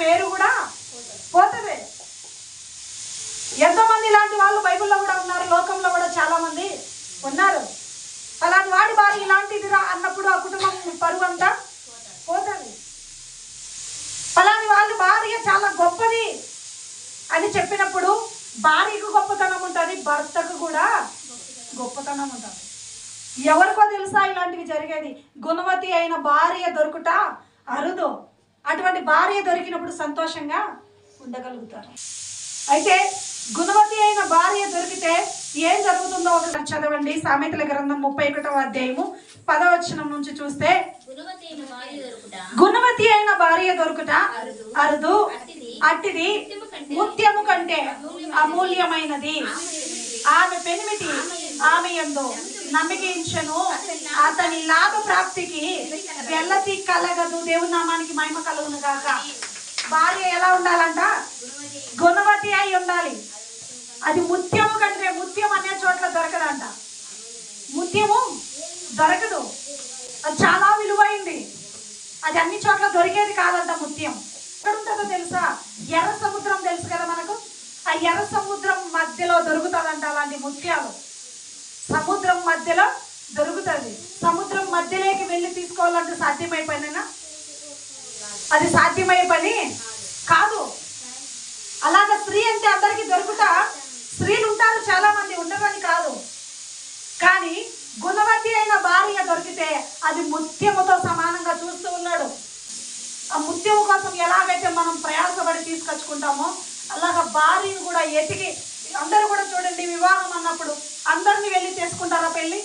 పేరు కూడా పోతుంది ఎంతోమంది ఇలాంటి వాళ్ళు బైబిల్లో కూడా ఉన్నారు లోకంలో కూడా చాలామంది ఉన్నారు. అలాంటి వాడి భార్య ఇలాంటిది రా అన్నప్పుడు ఆ కుటుంబం పరువు అంతా పోతుంది. అలాంటి వాళ్ళ భార్య చాలా గొప్పది అని చెప్పినప్పుడు భార్యకు గొప్పతనం ఉంటుంది భర్తకు కూడా గొప్పతనం ఉంటుంది. ఎవరికో తెలుసా ఇలాంటివి జరిగేది? గుణవతి అయిన భార్య దొరుకుట అరుదు. అటువంటి భార్య దొరికినప్పుడు సంతోషంగా ఉండగలుగుతారు. అయితే గుణవతి అయిన భార్య దొరికితే ఏం జరుగుతుందో ఒకటి చదవండి. సామెతల గ్రంథం ముప్పై ఒకటవ అధ్యాయము పదవచనం నుంచి చూస్తే గుణవతి అయిన భార్య దొరుకుట గుణవతి అయిన భార్య దొరుకుట అరుదు అట్టిది ముత్యము కంటే అమూల్యమైనది. ఆమె పెనిమిటి ఆమె ఎందు నమ్మకించను. అతని లాభ ప్రాప్తికి వెల్లతి కలగదు. దేవుని నామానికి మహిమ కలుగును గాక. భార్య ఎలా ఉండాలంట? గుణవతి అయి ఉండాలి. అది ముత్యము కంటే ముత్యం అనే చోట్ల దొరకదంట. ముత్యము దొరకదు. అది చాలా విలువైంది. అది అన్ని చోట్ల దొరికేది కాదంట ముత్యం. ఎక్కడ ఉంటుందో తెలుసా? ఎర్ర సముద్రం తెలుసు కదా మనకు? ఆ ఎర్ర సముద్రం మధ్యలో దొరుకుతుందంట అలాంటి ముత్యాలు. సముద్రం మధ్యలో దొరుకుతుంది. సముద్రం మధ్యలోకి వెళ్ళి తీసుకోవాలంటే సాధ్యమైపోయినా అది సాధ్యమయ్యే పని కాదు. అలాగ స్త్రీ అంటే అందరికి దొరుకుతా? స్త్రీలు ఉంటారు చాలా మంది ఉండరని కాదు. కానీ గుణవతి అయిన భార్య దొరికితే అది ముత్యముతో సమానంగా చూస్తూ ఉన్నాడు. ఆ ముత్యము కోసం ఎలాగైతే మనం ప్రయాసపడి తీసుకొచ్చుకుంటామో అలాగ భార్యను కూడా ఎతికి అందరూ కూడా చూడండి వివాహం అన్నప్పుడు అందరిని వెళ్ళి చేసుకుంటారా పెళ్ళి?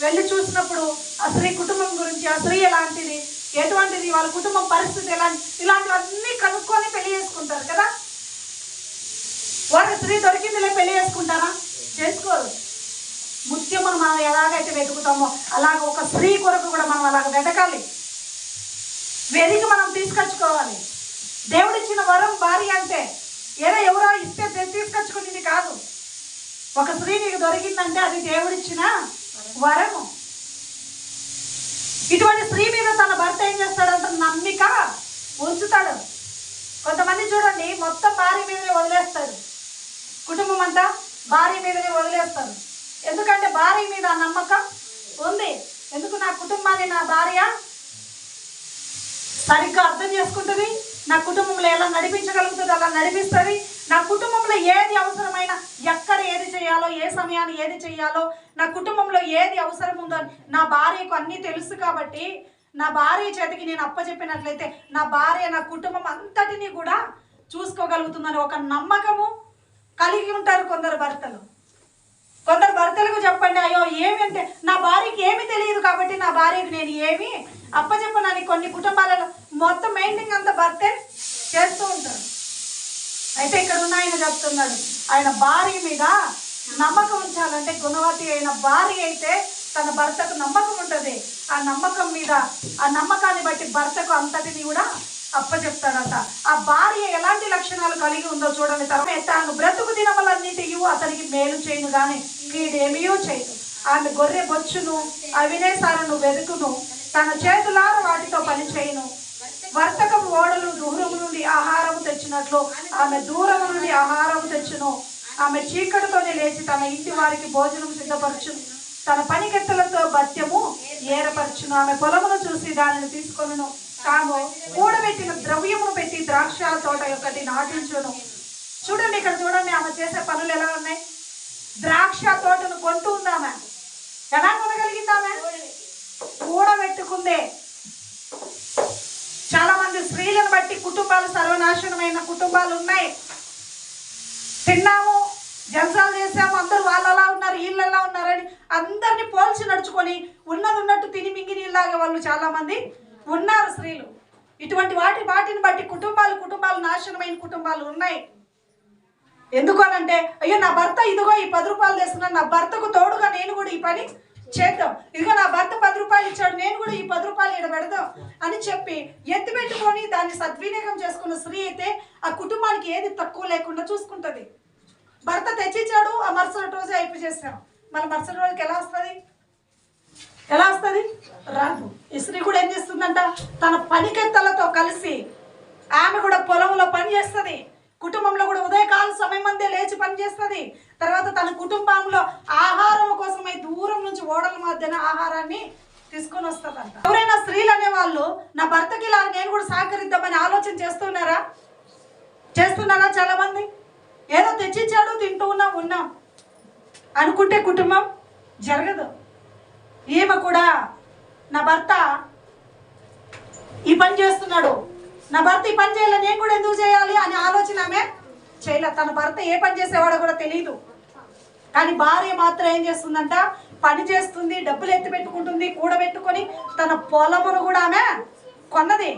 వెళ్ళి చూసినప్పుడు ఆ స్త్రీ కుటుంబం గురించి ఆ స్త్రీ ఎలాంటిది? ఎటువంటిది? వాళ్ళ కుటుంబం పరిస్థితి ఎలాంటి? ఇలాంటివన్నీ కనుక్కొని పెళ్ళి చేసుకుంటారు కదా? వాళ్ళ స్త్రీ దొరికిందిలే పెళ్ళి చేసుకుంటారా? చేసుకోరు. ముత్యమును మనం ఎలాగైతే వెతుకుతామో అలాగ ఒక స్త్రీ కొరకు కూడా మనం అలాగ వెతకాలి. వెతికి మనం తీసుకొచ్చుకోవాలి. దేవుడిచ్చిన వరం భార్య ఒక స్త్రీ నీకు దొరికిందంటే అది దేవుడిచ్చిన వరము. ఇటువంటి స్త్రీ మీద తన భర్త ఏం చేస్తాడంటే? నమ్మిక ఉంచుతాడు. కొంతమంది చూడండి మొత్తం భార్య మీదనే వదిలేస్తారు. కుటుంబం అంతా భార్య మీదనే వదిలేస్తారు. ఎందుకంటే భార్య మీద నమ్మకం ఉంది. ఎందుకు నా కుటుంబాన్ని నా భార్య సరిగ్గా అర్థం చేసుకుంటుంది? నా కుటుంబంలో ఎలా నడిపించగలుగుతుంది? అలా నడిపిస్తుంది? నా కుటుంబంలో ఏది అవసరమైన చేయాలో ఏ సమయాన్ని ఏది చేయాలో నా కుటుంబంలో ఏది అవసరం ఉందో నా భార్యకు అన్నీ తెలుసు కాబట్టి నా భార్య చేతికి నేను అప్పచెప్పినట్లయితే నా భార్య నా కుటుంబం అంతటిని కూడా చూసుకోగలుగుతుందని ఒక నమ్మకము కలిగి ఉంటారు కొందరు భర్తలు. కొందరు భర్తలకు చెప్పండి అయ్యో ఏమి అంటే నా భార్యకి ఏమి తెలియదు కాబట్టి నా భార్యకి నేను ఏమి అప్పచెప్పనని కొన్ని కుటుంబాలలో మొత్తం మెయింటింగ్ అంతా భర్తే చేస్తూ ఉంటారు. అయితే ఇక్కడ ఉన్న ఆయన చెప్తున్నాడు ఆయన భార్య మీద నమ్మకం ఉంచాలంటే గుణవతి అయిన భార్య అయితే తన భర్తకు నమ్మకం ఉంటుంది. ఆ నమ్మకం మీద ఆ నమ్మకాన్ని బట్టి భర్తకు అంతటిని కూడా అప్పచెప్తాడట ఆ భార్య ఎలాంటి లక్షణాలు కలిగి ఉందో చూడండి. తర్వాత తాను బ్రతుకు దినములన్నిటియు అతనికి మేలు చేయను కానీ కీడేమియో చేయదు. ఆమె గొర్రె బొచ్చును అవినేశాలను వెతుకును తన చేతులార వాటితో పని చేయను. వర్తకం ఓడలు దూరము నుండి ఆహారం తెచ్చినట్లు ఆమె దూరము నుండి ఆహారం తెచ్చును. ఆమె చీకటితోనే లేచి తన ఇంటి వారికి భోజనం సిద్ధపరచును తన పనికెత్తలతో భత్యము ఏరపరచును. ఆమె పొలమును చూసి దానిని తీసుకొను తాము కూడబెట్టిన ద్రవ్యమును పెట్టి ద్రాక్ష తోట ఒకటి నాటించును. చూడండి ఇక్కడ చూడండి ఆమె చేసే పనులు ఎలా ఉన్నాయి. ద్రాక్ష తోటను కొంటూ ఉందామె ఎలా కొనగలిగిందామె కూడబెట్టుకుందే. చాలా మంది స్త్రీలను బట్టి కుటుంబాలు సర్వనాశనమైన కుటుంబాలు ఉన్నాయి. తిన్నాము జలసాలు చేసాము అందరూ వాళ్ళలా ఉన్నారు వీళ్ళలా ఉన్నారని అందరిని పోల్చి నడుచుకొని ఉన్నది ఉన్నట్టు తిని మింగి నీళ్ళలాగే వాళ్ళు చాలా మంది ఉన్నారు స్త్రీలు. ఇటువంటి వాటి వాటిని బట్టి కుటుంబాలు కుటుంబాలు నాశనమైన కుటుంబాలు ఉన్నాయి. ఎందుకు అనంటే అయ్యో నా భర్త ఇదిగో ఈ పది రూపాయలు తెస్తున్నాను నా భర్తకు తోడుగా నేను కూడా ఈ పని చేద్దాం. ఇదిగో నా భర్త పది రూపాయలు ఇచ్చాడు నేను కూడా ఈ పది రూపాయలు ఇక్కడ పెడదాం అని చెప్పి ఎత్తి పెట్టుకొని దాన్ని సద్వినియోగం చేసుకున్న స్త్రీ అయితే ఆ కుటుంబానికి ఏది తక్కువ లేకుండా చూసుకుంటుంది. భర్త తెచ్చిచ్చాడు ఆ మరుసటి రోజే అయిపోయి చేసాం మళ్ళీ మరుసటి రోజుకి ఎలా వస్తుంది? ఎలా వస్తుంది? రాదు. ఈ స్త్రీ కూడా ఏం చేస్తుందంట? తన పనికెత్తలతో కలిసి ఆమె కూడా పొలంలో పని చేస్తుంది. కుటుంబంలో కూడా ఉదయకాల సమయం అందే లేచి పని చేస్తుంది. తర్వాత తన కుటుంబంలో ఆహారం కోసమై దూరం నుంచి ఓడల మధ్యన ఆహారాన్ని తీసుకొని వస్తుందంట. ఎవరైనా స్త్రీలు అనేవాళ్ళు నా భర్తకి ఇలా నేను కూడా సహకరిద్దామని ఆలోచన చేస్తున్నారా? చేస్తున్నారా చాలా మంది ఏదో తెచ్చిచ్చాడు తింటూ ఉన్నాం ఉన్నాం. అనుకుంటే కుటుంబం జరగదు. ఈమె కూడా నా భర్త ఈ పని చేస్తున్నాడు. నా భర్త ఈ పని చేయాలి నేను కూడా ఎందుకు చేయాలి అని ఆలోచన ఆమె చేయలే తన భర్త ఏ పని చేసేవాడో కూడా తెలియదు కానీ భార్య మాత్రం ఏం చేస్తుందంట? పని చేస్తుంది డబ్బులు ఎత్తి పెట్టుకుంటుంది కూడబెట్టుకొని తన పొలమును కూడా ఆమె కొన్నది.